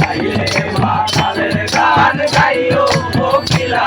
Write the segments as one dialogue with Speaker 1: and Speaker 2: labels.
Speaker 1: গাইলে
Speaker 2: মাতালের গান গাইও কোকিলা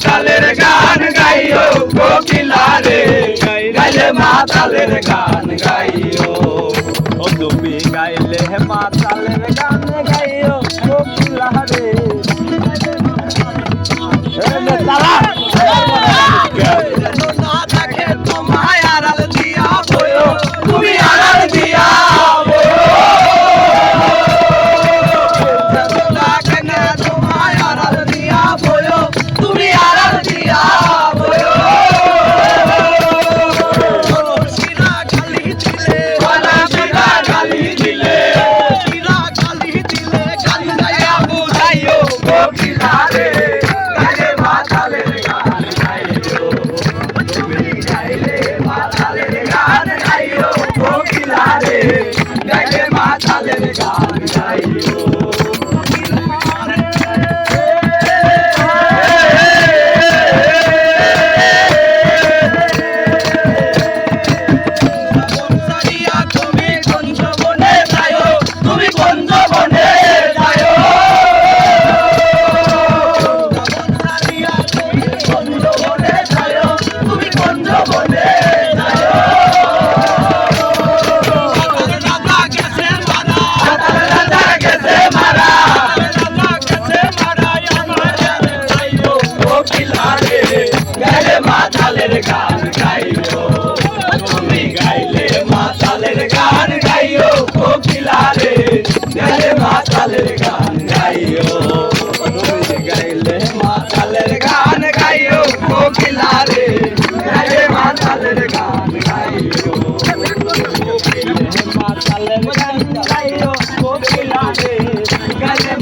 Speaker 2: মাতালের গান গাইও
Speaker 3: কোকিলা রে
Speaker 2: গাইলে মাতালের গান গাইও।
Speaker 1: ও তুমি
Speaker 2: গাইলে মাতালের গান গাইও কোকিলা
Speaker 3: রে তারা จับใช้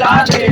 Speaker 2: লাগে